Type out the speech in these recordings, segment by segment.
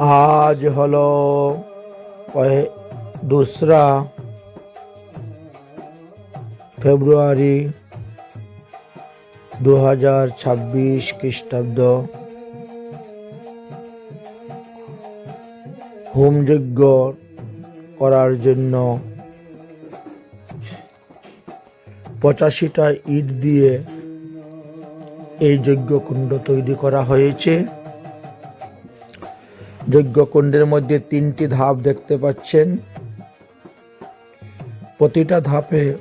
আজ হল দোসরা ফেব্রুয়ারি দু হাজার ছাব্বিশ খ্রিস্টাব্দ। হোমযজ্ঞ করার জন্য পঁচাশিটা ইট দিয়ে এই যজ্ঞকুণ্ড তৈরি করা হয়েছে। যজ্ঞকুণ্ডের মধ্যে তিনটি ধাপ দেখতে পাচ্ছেন। প্রতিটা ধাপে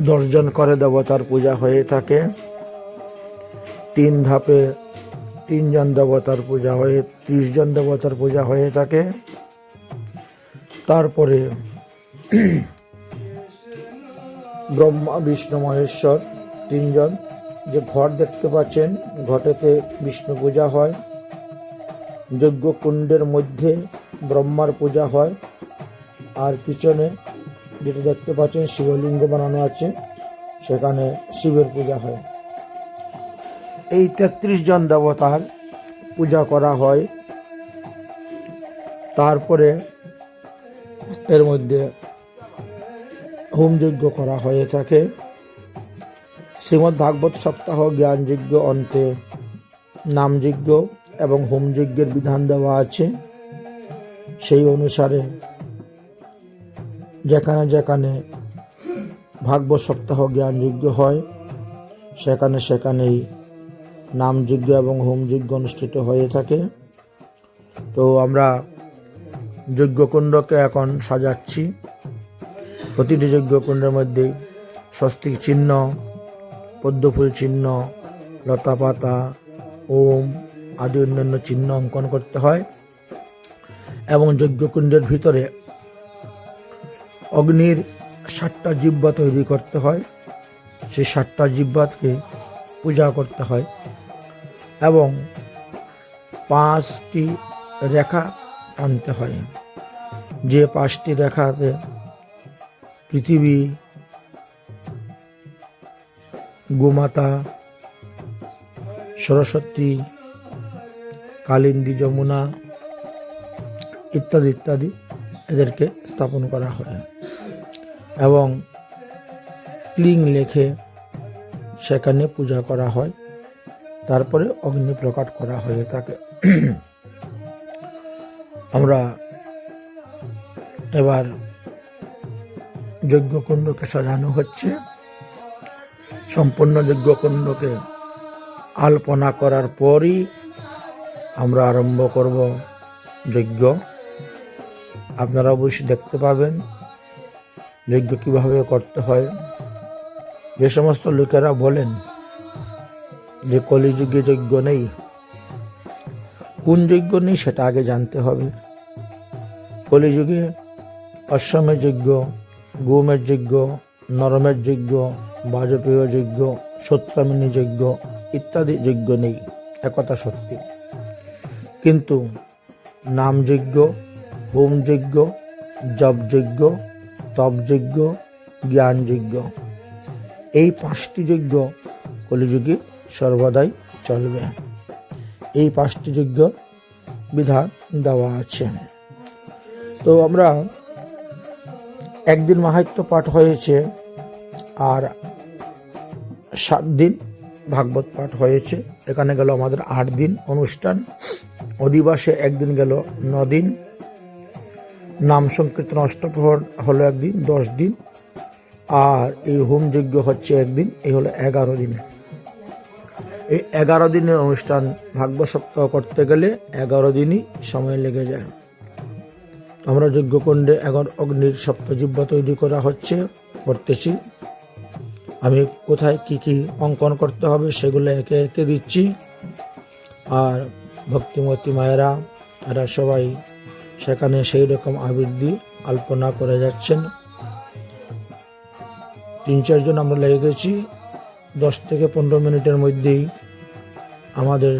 দশজন করে দেবতার পূজা হয়ে থাকে। তিন ধাপে তিনজন দেবতার পূজা হয়ে ত্রিশ জন দেবতার পূজা হয়ে থাকে। তারপরে ব্রহ্মা, বিষ্ণু, মহেশ্বর তিনজন। যে ঘট দেখতে পাচ্ছেন, ঘটেতে বিষ্ণু পূজা হয়। যজ্ঞকুণ্ডের মধ্যে ব্রহ্মার পূজা হয়। আর পিছনে যেটা দেখতে পাচ্ছেন, শিবলিঙ্গ বানানো আছে। সেখানে শিবের পূজা হয়। এই তেত্রিশ জন দেবতার পূজা করা হয়। তারপরে এর মধ্যে হোমযজ্ঞ করা হয়ে থাকে। শ্রীমদ্ ভাগবত সপ্তাহ জ্ঞানযজ্ঞ অন্তে নামযজ্ঞ। এবং হোমযজ্ঞের বিধান দেওয়া আছে। সেই অনুসারে যেখানে যেখানে ভাগ্য সপ্তাহ জ্ঞানযজ্ঞ হয়, সেখানে সেখানেই নামযজ্ঞ এবং হোমযজ্ঞ অনুষ্ঠিত হয়ে থাকে। তো আমরা যজ্ঞকুণ্ডকে এখন সাজাচ্ছি। প্রতিটি যজ্ঞকুণ্ডের মধ্যে স্বস্তিক চিহ্ন, পদ্মফুল চিহ্ন লতা পাতা ওম আদি অন্যান্য চিহ্ন অঙ্কন করতে হয় এবং যজ্ঞকুণ্ডের ভিতরে অগ্নির ষাটটা জিব্বা তৈরি করতে হয়। সেই ষাটটা জিব্বাকে পূজা করতে হয় এবং পাঁচটি রেখা টানতে হয়। যে পাঁচটি রেখাতে পৃথিবী, গোমাতা, সরস্বতী কালিন্দী যমুনা ইত্যাদি ইত্যাদি এদেরকে স্থাপন করা হয়। এবং লিং লেখে সেখানে পূজা করা হয়। তারপরে অগ্নি প্রকাট করা হয়ে থাকে। আমরা এবার যজ্ঞকুণ্ডকে সাজানো হচ্ছে। সম্পূর্ণ যজ্ঞকুণ্ডকে আলপনা করার পরই আমরা আরম্ভ করব যজ্ঞ। আপনারা অবশ্যই দেখতে পাবেন যজ্ঞ কীভাবে করতে হয়। যে সমস্ত লোকেরা বলেন যে কলিযুগে যজ্ঞ নেই, কোন যজ্ঞ নেই সেটা আগে জানতে হবে। কলিযুগে অশ্বমের যজ্ঞ, গোমের যজ্ঞ, নরমের যজ্ঞ বাজপেয় যজ্ঞ সত্রামিনী যজ্ঞ ইত্যাদি যজ্ঞ নেই। একথা সত্যি। কিন্তু নামযজ্ঞ হোমযজ্ঞ জপযজ্ঞ তপযজ্ঞ জ্ঞানযজ্ঞ এই পাঁচটি যজ্ঞ কলিযুগে সর্বদাই চলবে। এই পাঁচটি যজ্ঞ বিধান দেওয়া আছে। তো আমরা একদিন মাহাত্য পাঠ হয়েছে আর সাত দিন ভাগবত পাঠ হয়েছে। এখানে গেল আমাদের আট দিন অনুষ্ঠান। অধিবাসে একদিন গেল দিন নাম সংকীর্তন অষ্টপ্রহর হলো একদিন, দশ দিন। আর এই হোম যজ্ঞ হচ্ছে একদিন, এই হলো এগারো দিন। এই এগারো দিনের অনুষ্ঠান ভাগ্য সপ্তাহ করতে গেলে এগারো দিনই সময় লেগে যায়। আমরা যজ্ঞকুণ্ডে এখন অগ্নির সপ্তজিব্য তৈরি করা হচ্ছে, করতেছি। আমি কোথায় কি কি অঙ্কন করতে হবে সেগুলো একে একে দিচ্ছি। আর ভক্তিমতী মায়েরা, এরা সবাই সেখানে সেই রকম দিয়ে আলপনা করে যাচ্ছেন। তিন চারজন আমরা লেগে গেছি। দশ থেকে পনেরো মিনিটের মধ্যেই আমাদের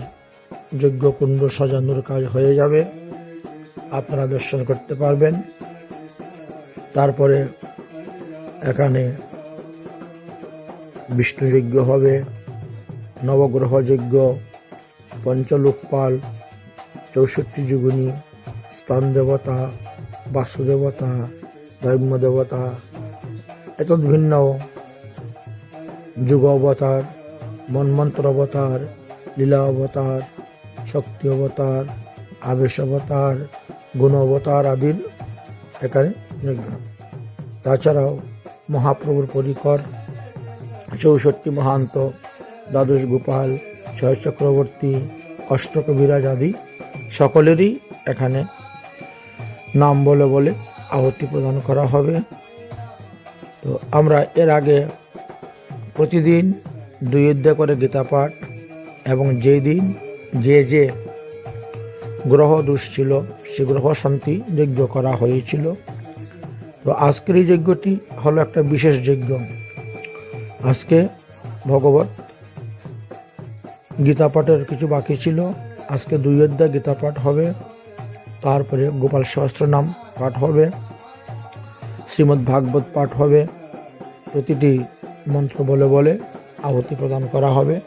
যজ্ঞকুণ্ড সাজানোর কাজ হয়ে যাবে। আপনারা দর্শন করতে পারবেন। তারপরে এখানে বিষ্ণুযজ্ঞ হবে নবগ্রহ যজ্ঞ পঞ্চলোকপাল, চৌষট্টি যুগুনি স্তন দেবতা বাসুদেবতা দেবতা এত ভিন্ন যুগ অবতার মন্মন্ত্র অবতার লীলা অবতার শক্তি অবতার আবেশ অবতার গুণ অবতার আদির এখানে তাছাড়াও মহাপ্রভুর পরিকর চৌষট্টি মহান্ত, দ্বাদশ গোপাল, ছয় চক্রবর্তী, অষ্টকবিরাজ আদি সকলেরই এখানে নাম বলে বলে আহতি প্রদান করা হবে। তো আমরা এর আগে প্রতিদিন দুই অধ্যায় করে গীতা পাঠ এবং যেই দিন যে যে গ্রহ দোষ ছিল, সে গ্রহ শান্তি যজ্ঞ করা হয়েছিল। তো আজকের এই যজ্ঞটি হলো একটা বিশেষ যজ্ঞ। আজকে ভগবত গীতা পাঠের কিছু বাকি ছিল। আজকে দুই অধ্যায় গীতা পাঠ হবে। তারপরে গোপাল সহস্র নাম পাঠ হবে। শ্রীমদ্ ভাগবত পাঠ হবে। প্রতিটি মন্ত্র বলে বলে আহুতি প্রদান করা হবে।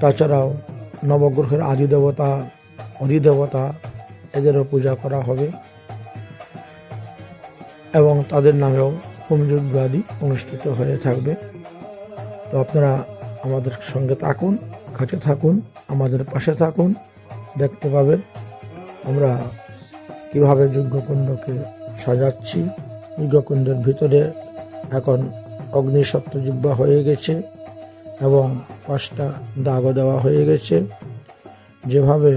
তাছাড়াও নবগ্রহের আদি দেবতা অধিদেবতা এদেরও পূজা করা হবে। এবং তাদের নামেও হোমযজ্ঞ আদি অনুষ্ঠিত হয়ে থাকবে। তো আপনারা আমাদের সঙ্গে থাকুন, কাছে থাকুন, আমাদের পাশে থাকুন, দেখতে পাবেন আমরা কীভাবে যজ্ঞকুণ্ডকে সাজাচ্ছি। যজ্ঞকুণ্ডের ভিতরে এখন অগ্নিসপ্ত জিব্বা হয়ে গেছে এবং পাঁচটা দাগও দেওয়া হয়ে গেছে। যেভাবে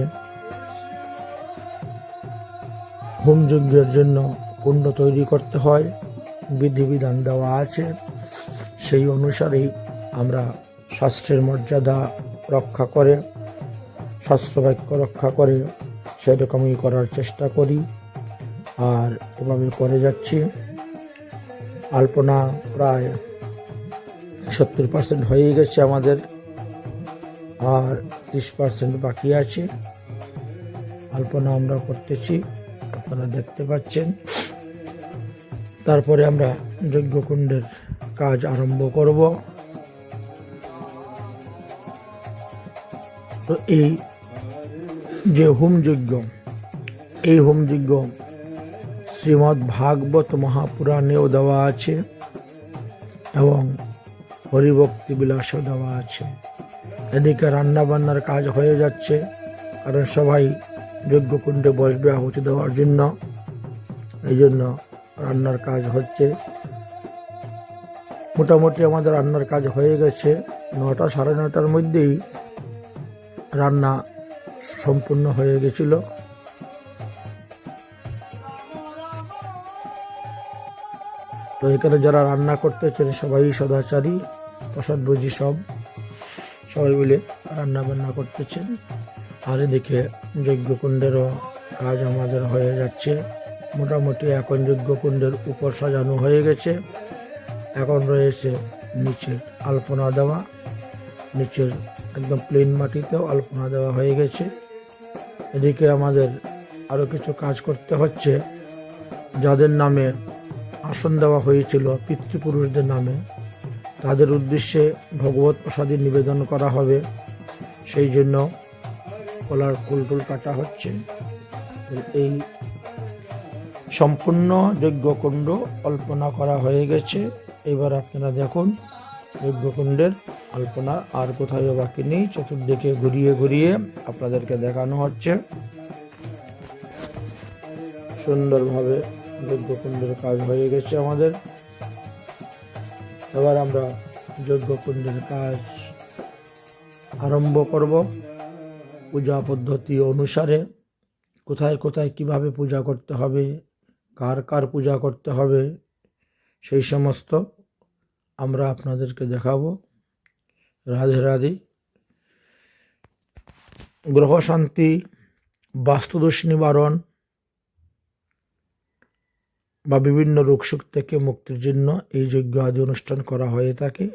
হোম যজ্ঞের জন্য কুণ্ড তৈরি করতে হয় বিধিবিধান দেওয়া আছে। সেই অনুসারেই আমরা শাস্ত্রের মর্যাদা রক্ষা করে, শাস্ত্রবাক্য রক্ষা করে সেরকমই করার চেষ্টা করি আর এভাবে করে যাচ্ছি। আলপনা প্রায় সত্তর পার্সেন্ট হয়ে গেছে আমাদের আর ত্রিশ পার্সেন্ট বাকি আছে। আলপনা আমরা করতেছি, আপনারা দেখতে পাচ্ছেন। তারপরে আমরা যজ্ঞকুণ্ডের কাজ আরম্ভ করব। তো এই যে হোম যজ্ঞ, এই হোম যজ্ঞ শ্রীমদ্ ভাগবত মহাপুরাণেও দেওয়া আছে এবং হরিভক্তি বিলাসও দেওয়া আছে। এদিকে রান্না বান্নার কাজ হয়ে যাচ্ছে, কারণ সবাই যজ্ঞকুণ্ডে বসবে আহুতি দেওয়ার জন্য। এই জন্য রান্নার কাজ হচ্ছে। মোটামুটি আমাদের রান্নার কাজ হয়ে গেছে। নটা সাড়ে নটার মধ্যেই রান্না সম্পূর্ণ হয়ে গেছিল। তো এখানে যারা রান্না করতেছেন, সবাই সদাচারী, প্রসাদ বুঝি সব, সবাই মিলে রান্না বান্না করতেছেন। আর এদিকে যজ্ঞকুণ্ডেরও কাজ আমাদের হয়ে যাচ্ছে। মোটামুটি এখন যজ্ঞকুণ্ডের উপর সাজানো হয়ে গেছে। এখন রয়েছে নিচে আলপনা দেওয়া। নিচের একদম প্লেন মাটিতেও আলপনা দেওয়া হয়ে গেছে। এদিকে আমাদের আরও কিছু কাজ করতে হচ্ছে। যাদের নামে আসন দেওয়া হয়েছিল পিতৃপুরুষদের নামে, তাদের উদ্দেশ্যে ভগবত প্রসাদী নিবেদন করা হবে। সেই জন্য কলার ফুলটুল কাটা হচ্ছে। এই সম্পূর্ণ যজ্ঞকুণ্ড অল্পনা করা হয়ে গেছে। এবার আপনারা দেখুন, যজ্ঞকুণ্ডের আলপনা আর কোথাও বাকি নেই। চতুর্দিকে ঘুরিয়ে ঘুরিয়ে আপনাদেরকে দেখানো হচ্ছে। সুন্দরভাবে যজ্ঞকুণ্ডের কাজ হয়ে গেছে আমাদের। এবার আমরা যজ্ঞকুণ্ডের কাজ আরম্ভ করব। পূজা পদ্ধতি অনুসারে কোথায় কোথায় কীভাবে পূজা করতে হবে কার কার পূজা করতে হবে, সেই সমস্ত আমরা আপনাদেরকে দেখাবো। রাধে রাধে। গ্রহ শান্তি বাস্তুদোষ নিবারণ বা বিভিন্ন রোগশোক থেকে মুক্তির জন্য এই যজ্ঞ আদি অনুষ্ঠান করা হয়ে থাকে।